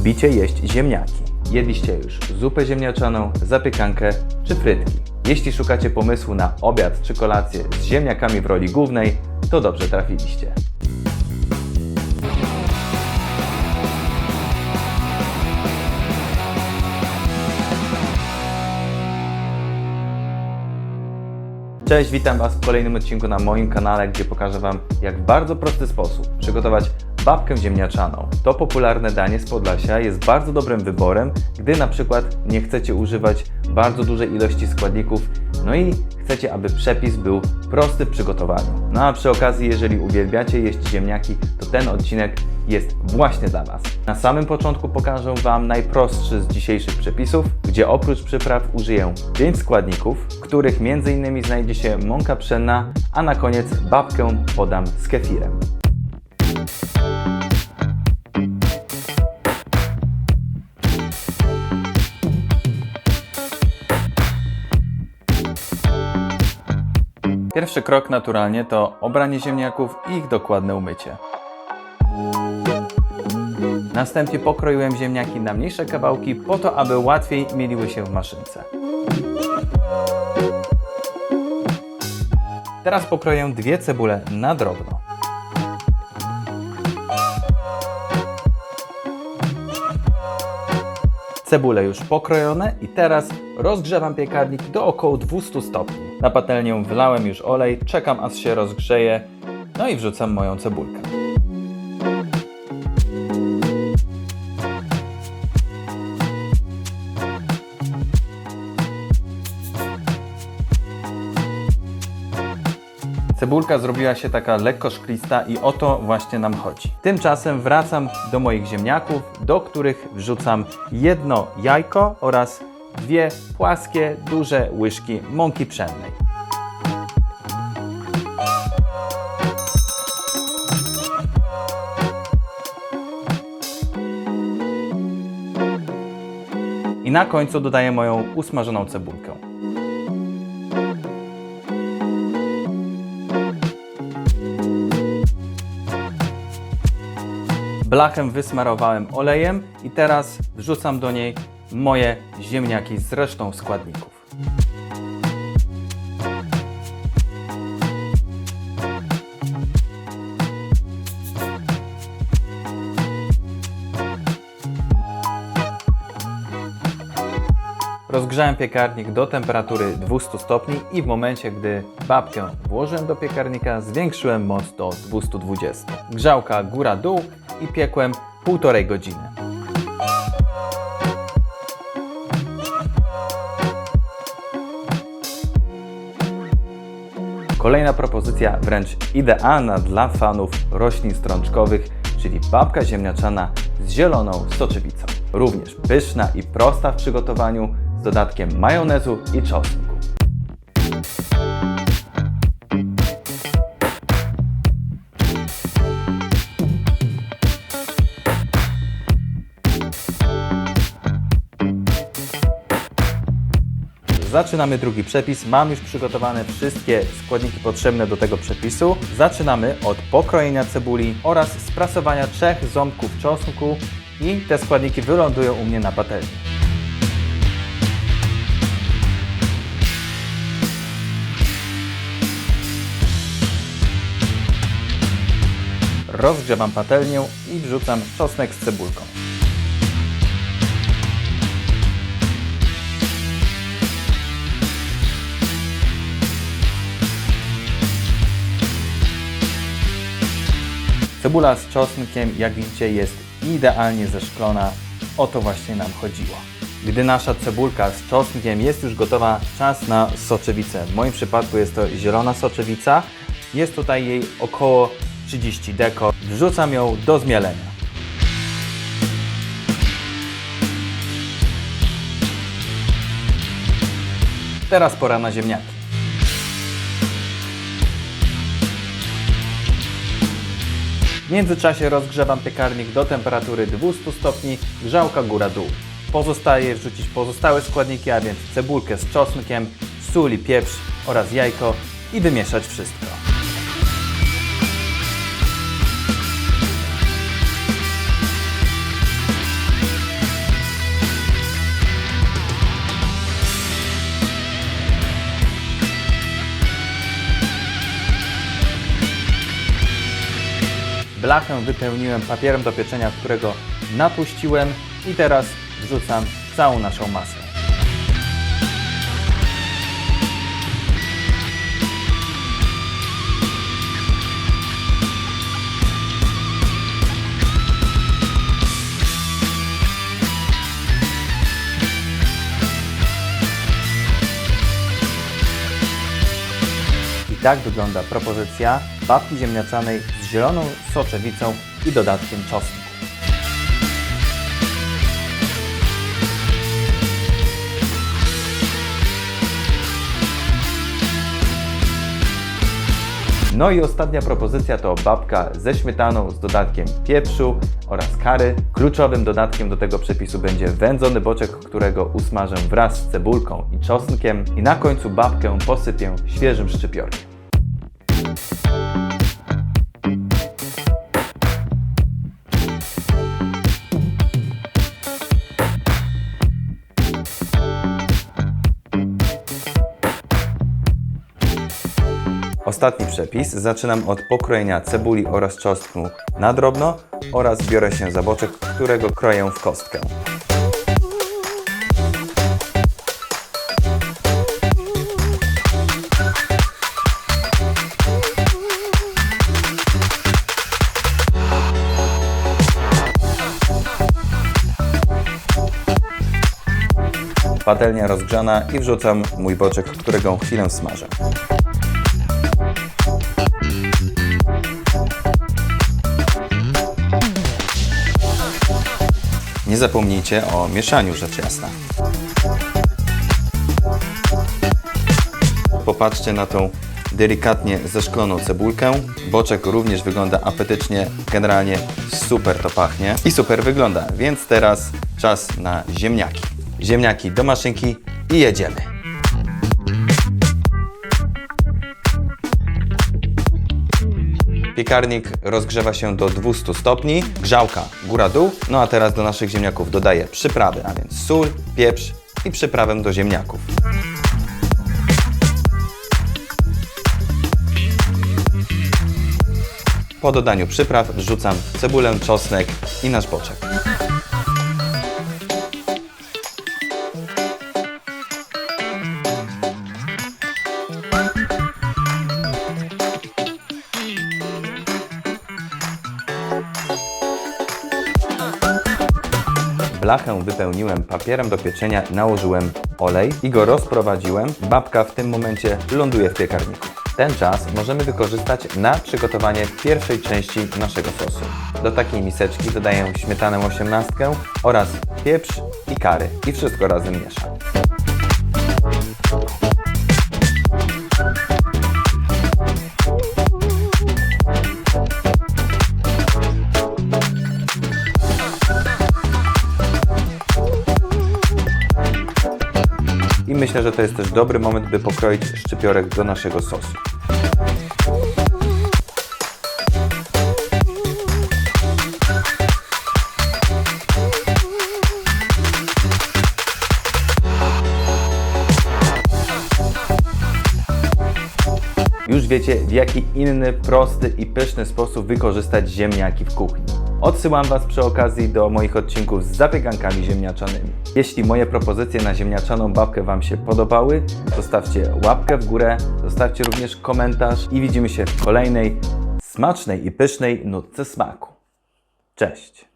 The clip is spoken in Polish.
lubicie jeść ziemniaki. Jedliście już zupę ziemniaczaną, zapiekankę czy frytki. Jeśli szukacie pomysłu na obiad czy kolację z ziemniakami w roli głównej, to dobrze trafiliście. Cześć, witam Was w kolejnym odcinku na moim kanale, gdzie pokażę Wam, jak w bardzo prosty sposób przygotować babkę ziemniaczaną. To popularne danie z Podlasia jest bardzo dobrym wyborem, gdy na przykład nie chcecie używać bardzo dużej ilości składników, no i chcecie, aby przepis był prosty w przygotowaniu. No a przy okazji, jeżeli uwielbiacie jeść ziemniaki, to ten odcinek jest właśnie dla Was. Na samym początku pokażę Wam najprostszy z dzisiejszych przepisów, gdzie oprócz przypraw użyję 5 składników, w których m.in. znajdzie się mąka pszenna, a na koniec babkę podam z kefirem. Pierwszy krok naturalnie to obranie ziemniaków i ich dokładne umycie. Następnie pokroiłem ziemniaki na mniejsze kawałki po to, aby łatwiej mieliły się w maszynce. Teraz pokroję dwie cebule na drobno. Cebule już pokrojone i teraz rozgrzewam piekarnik do około 200 stopni. Na patelnię wlałem już olej, czekam aż się rozgrzeje, no i wrzucam moją cebulkę. Cebulka zrobiła się taka lekko szklista i o to właśnie nam chodzi. Tymczasem wracam do moich ziemniaków, do których wrzucam jedno jajko oraz dwie płaskie, duże łyżki mąki pszennej. I na końcu dodaję moją usmażoną cebulkę. Blachę wysmarowałem olejem i teraz wrzucam do niej moje ziemniaki z resztą składników. Rozgrzałem piekarnik do temperatury 200 stopni i w momencie, gdy babkę włożyłem do piekarnika, zwiększyłem moc do 220. Grzałka góra-dół i piekłem półtorej godziny. Kolejna propozycja wręcz idealna dla fanów roślin strączkowych, czyli babka ziemniaczana z zieloną soczewicą. Również pyszna i prosta w przygotowaniu z dodatkiem majonezu i czosnku. Zaczynamy drugi przepis. Mam już przygotowane wszystkie składniki potrzebne do tego przepisu. Zaczynamy od pokrojenia cebuli oraz sprasowania trzech ząbków czosnku i te składniki wylądują u mnie na patelni. Rozgrzewam patelnię i wrzucam czosnek z cebulką. Cebula z czosnkiem, jak widzicie, jest idealnie zeszklona. O to właśnie nam chodziło. Gdy nasza cebulka z czosnkiem jest już gotowa, czas na soczewicę. W moim przypadku jest to zielona soczewica. Jest tutaj jej około 30 deko. Wrzucam ją do zmielenia. Teraz pora na ziemniaki. W międzyczasie rozgrzewam piekarnik do temperatury 200 stopni, grzałka góra-dół. Pozostaje wrzucić pozostałe składniki, a więc cebulkę z czosnkiem, sól i pieprz oraz jajko i wymieszać wszystko. Blachę wypełniłem papierem do pieczenia, którego napuściłem i teraz wrzucam całą naszą masę. Tak wygląda propozycja babki ziemniaczanej z zieloną soczewicą i dodatkiem czosnku. No i ostatnia propozycja to babka ze śmietaną z dodatkiem pieprzu oraz kary. Kluczowym dodatkiem do tego przepisu będzie wędzony boczek, którego usmażę wraz z cebulką i czosnkiem i na końcu babkę posypię świeżym szczypiorkiem. Ostatni przepis. Zaczynam od pokrojenia cebuli oraz czosnku na drobno oraz biorę się za boczek, którego kroję w kostkę. Patelnia rozgrzana i wrzucam mój boczek, którego chwilę smażę. Nie zapomnijcie o mieszaniu rzecz jasna. Popatrzcie na tą delikatnie zeszkloną cebulkę. Boczek również wygląda apetycznie. Generalnie super to pachnie i super wygląda. Więc teraz czas na ziemniaki. Ziemniaki do maszynki i jedziemy. Piekarnik rozgrzewa się do 200 stopni, grzałka góra-dół. No a teraz do naszych ziemniaków dodaję przyprawy, a więc sól, pieprz i przyprawę do ziemniaków. Po dodaniu przypraw wrzucam cebulę, czosnek i nasz boczek. Blachę wypełniłem papierem do pieczenia, nałożyłem olej i go rozprowadziłem. Babka w tym momencie ląduje w piekarniku. Ten czas możemy wykorzystać na przygotowanie pierwszej części naszego sosu. Do takiej miseczki dodaję śmietanę 18 oraz pieprz i kary i wszystko razem mieszam. Myślę, że to jest też dobry moment, by pokroić szczypiorek do naszego sosu. Już wiecie, w jaki inny, prosty i pyszny sposób wykorzystać ziemniaki w kuchni. Odsyłam Was przy okazji do moich odcinków z zapiegankami ziemniaczanymi. Jeśli moje propozycje na ziemniaczaną babkę Wam się podobały, zostawcie łapkę w górę, zostawcie również komentarz i widzimy się w kolejnej smacznej i pysznej nutce smaku. Cześć!